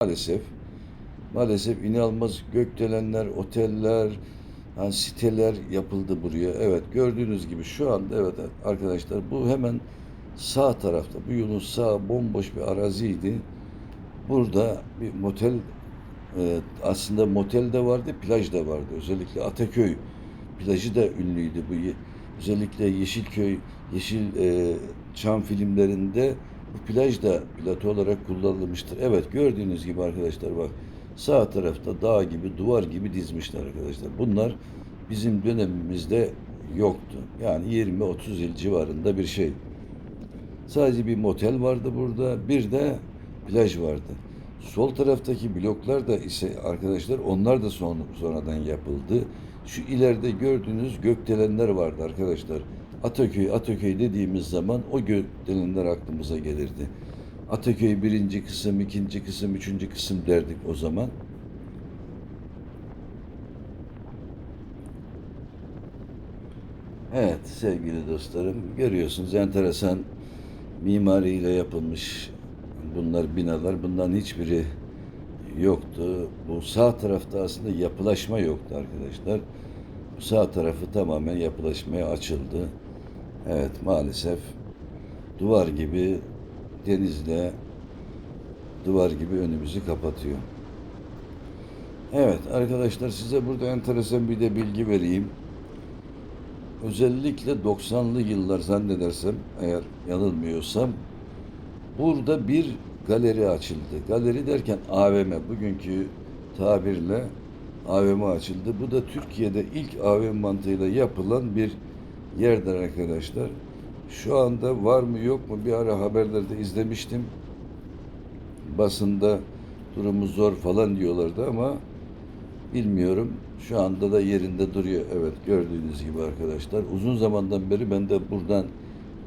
Maalesef, maalesef inanılmaz gökdelenler, oteller, yani siteler yapıldı buraya. Evet gördüğünüz gibi şu anda evet arkadaşlar bu hemen sağ tarafta bu yolun sağ bomboş bir araziydi. Burada bir motel e, aslında motel de vardı, plaj da vardı. Özellikle Ataköy plajı da ünlüydü bu. Özellikle Yeşilköy, Yeşil e, Çam filmlerinde bu plaj da plato olarak kullanılmıştır. Evet gördüğünüz gibi arkadaşlar bak sağ tarafta dağ gibi duvar gibi dizmişler arkadaşlar. Bunlar bizim dönemimizde yoktu. Yani 20-30 yıl civarında bir şey. Sadece bir motel vardı burada. Bir de plaj vardı. Sol taraftaki bloklar da ise arkadaşlar onlar da son, sonradan yapıldı. Şu ileride gördüğünüz gökdelenler vardı arkadaşlar. Ataköy, Ataköy dediğimiz zaman o gökdelenler aklımıza gelirdi. Ataköy birinci kısım, ikinci kısım, üçüncü kısım derdik o zaman. Evet sevgili dostlarım görüyorsunuz enteresan mimariyle yapılmış bunlar binalar. Bunların hiçbiri yoktu. Bu sağ tarafta aslında yapılaşma yoktu arkadaşlar. Bu sağ tarafı tamamen yapılaşmaya açıldı. Evet maalesef duvar gibi denizle duvar gibi önümüzü kapatıyor. Evet arkadaşlar size burada enteresan bir de bilgi vereyim. Özellikle 90'lı yıllar zannedersem eğer yanılmıyorsam burada bir galeri açıldı. Galeri derken AVM bugünkü tabirle AVM açıldı. Bu da Türkiye'de ilk AVM mantığıyla yapılan bir yerdir arkadaşlar. Şu anda var mı yok mu bir ara haberlerde izlemiştim. Basında durumu zor falan diyorlardı ama Bilmiyorum. Şu anda da yerinde duruyor. Evet gördüğünüz gibi arkadaşlar. Uzun zamandan beri ben de buradan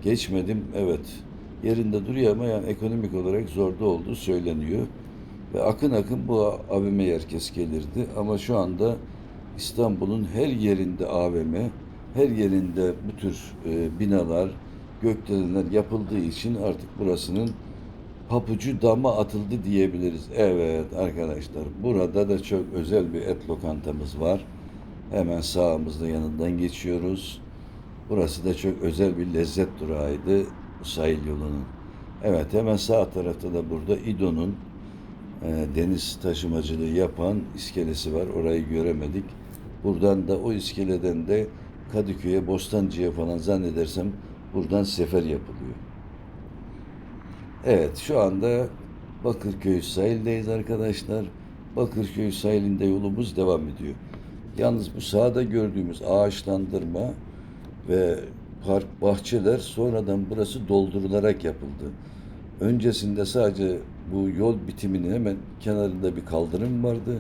geçmedim. Evet yerinde duruyor ama yani ekonomik olarak zorda olduğu söyleniyor. Ve akın akın bu AVM'ye herkes gelirdi. Ama şu anda İstanbul'un her yerinde AVM, her yerinde bu tür e, binalar, gökdelenler yapıldığı için artık burasının papucu dama atıldı diyebiliriz. Evet arkadaşlar burada da çok özel bir et lokantamız var. Hemen sağımızda yanından geçiyoruz. Burası da çok özel bir lezzet durağıydı sahil yolunun. Evet hemen sağ tarafta da burada İdo'nun e, deniz taşımacılığı yapan iskelesi var. Orayı göremedik. Buradan da o iskeleden de Kadıköy'e, Bostancı'ya falan zannedersem buradan sefer yapılıyor. Evet şu anda Bakırköy sahildeyiz arkadaşlar. Bakırköy sahilinde yolumuz devam ediyor. Yalnız bu sağda gördüğümüz ağaçlandırma ve park bahçeler sonradan burası doldurularak yapıldı. Öncesinde sadece bu yol bitiminin hemen kenarında bir kaldırım vardı.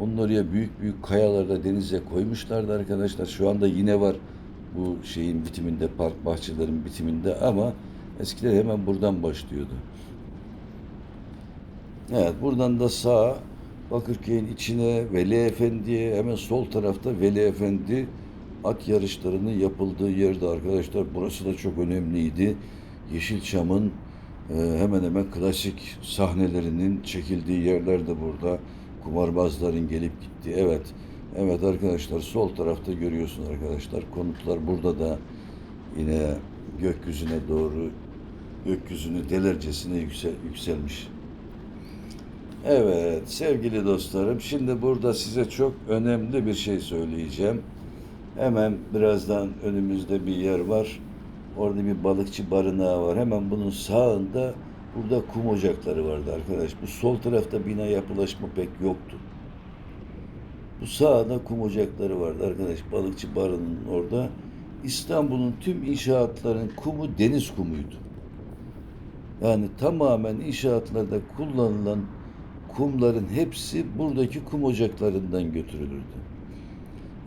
Onun oraya büyük büyük kayalarda denize koymuşlardı arkadaşlar. Şu anda yine var bu şeyin bitiminde, park bahçelerin bitiminde ama Eskiler hemen buradan başlıyordu. Evet buradan da sağ Bakırköy'ün içine Veli Efendi'ye hemen sol tarafta Veli Efendi at yarışlarının yapıldığı yerde arkadaşlar. Burası da çok önemliydi. Yeşilçam'ın e, hemen hemen klasik sahnelerinin çekildiği yerler de burada. Kumarbazların gelip gittiği. Evet. Evet arkadaşlar sol tarafta görüyorsun arkadaşlar. Konutlar burada da yine gökyüzüne doğru gökyüzünü delercesine yüksel, yükselmiş. Evet sevgili dostlarım şimdi burada size çok önemli bir şey söyleyeceğim. Hemen birazdan önümüzde bir yer var. Orada bir balıkçı barınağı var. Hemen bunun sağında burada kum ocakları vardı arkadaş. Bu sol tarafta bina yapılaşma pek yoktu. Bu sağda kum ocakları vardı arkadaş. Balıkçı barının orada. İstanbul'un tüm inşaatların kumu deniz kumuydu. Yani tamamen inşaatlarda kullanılan kumların hepsi buradaki kum ocaklarından götürülürdü.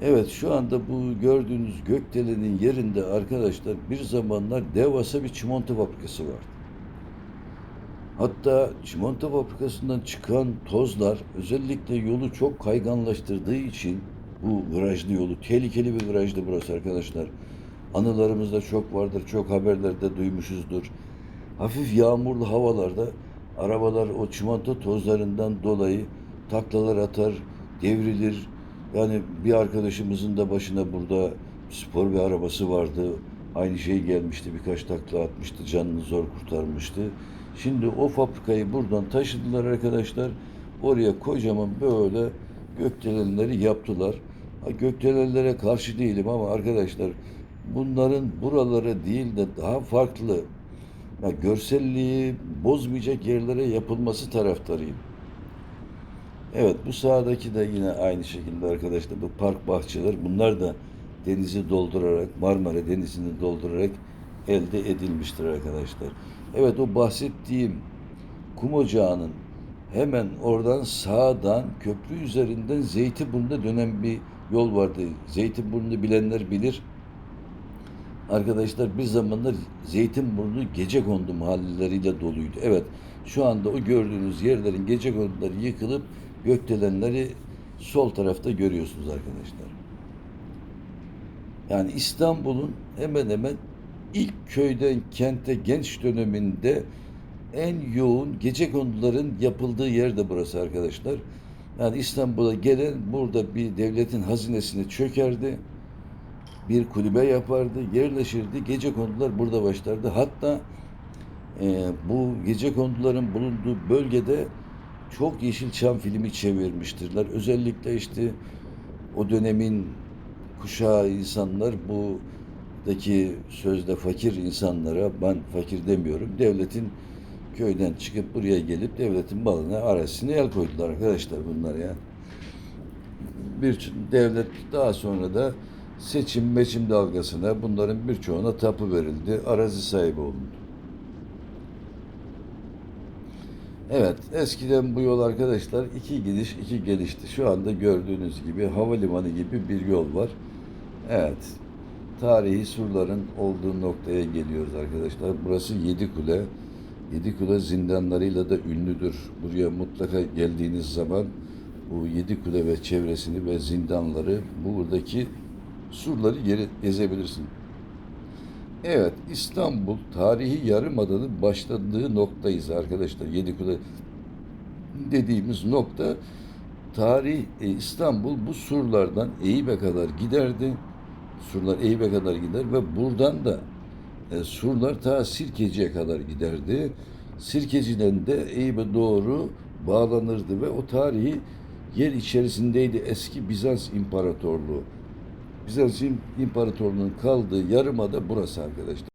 Evet şu anda bu gördüğünüz gökdelenin yerinde arkadaşlar bir zamanlar devasa bir çimento fabrikası vardı. Hatta çimento fabrikasından çıkan tozlar özellikle yolu çok kayganlaştırdığı için bu virajlı yolu tehlikeli bir virajdı burası arkadaşlar. Anılarımızda çok vardır, çok haberlerde duymuşuzdur. hafif yağmurlu havalarda arabalar o çimento tozlarından dolayı taklalar atar, devrilir. Yani bir arkadaşımızın da başına burada spor bir arabası vardı. Aynı şey gelmişti. Birkaç takla atmıştı. Canını zor kurtarmıştı. Şimdi o fabrikayı buradan taşıdılar arkadaşlar. Oraya kocaman böyle gökdelenleri yaptılar. Ha, Gökdelenlere karşı değilim ama arkadaşlar bunların buralara değil de daha farklı ya görselliği bozmayacak yerlere yapılması taraftarıyım. Evet bu sahadaki de yine aynı şekilde arkadaşlar bu park bahçeler bunlar da denizi doldurarak Marmara Denizi'ni doldurarak elde edilmiştir arkadaşlar. Evet o bahsettiğim kum ocağının hemen oradan sağdan köprü üzerinden Zeytinburnu'na dönen bir yol vardı. Zeytinburnu'nu bilenler bilir. Arkadaşlar bir zamanlar Zeytinburnu gecekondu mahalleleriyle doluydu. Evet şu anda o gördüğünüz yerlerin gecekonduları yıkılıp gökdelenleri sol tarafta görüyorsunuz arkadaşlar. Yani İstanbul'un hemen hemen ilk köyden kente genç döneminde en yoğun gecekonduların yapıldığı yer de burası arkadaşlar. Yani İstanbul'a gelen burada bir devletin hazinesine çökerdi bir kulübe yapardı, yerleşirdi. Gece kondular burada başlardı. Hatta e, bu gece konduların bulunduğu bölgede çok Yeşilçam filmi çevirmiştirler. Özellikle işte o dönemin kuşağı insanlar buradaki sözde fakir insanlara ben fakir demiyorum. Devletin köyden çıkıp buraya gelip devletin malına arasına el koydular arkadaşlar bunlar ya bir devlet daha sonra da seçim meçim dalgasına bunların birçoğuna tapu verildi. Arazi sahibi olundu. Evet, eskiden bu yol arkadaşlar iki gidiş iki gelişti. Şu anda gördüğünüz gibi havalimanı gibi bir yol var. Evet, tarihi surların olduğu noktaya geliyoruz arkadaşlar. Burası Yedikule. Yedikule zindanlarıyla da ünlüdür. Buraya mutlaka geldiğiniz zaman bu Yedikule ve çevresini ve zindanları buradaki surları gezebilirsin. Evet, İstanbul tarihi yarımadanın başladığı noktayız arkadaşlar. Yedikule dediğimiz nokta tarih e, İstanbul bu surlardan Eyüp'e kadar giderdi. Surlar Eyüp'e kadar gider ve buradan da e, surlar ta Sirkeci'ye kadar giderdi. Sirkeci'den de Eyüp'e doğru bağlanırdı ve o tarihi yer içerisindeydi eski Bizans İmparatorluğu. Bizans İmparatorluğu'nun kaldığı yarımada burası arkadaşlar.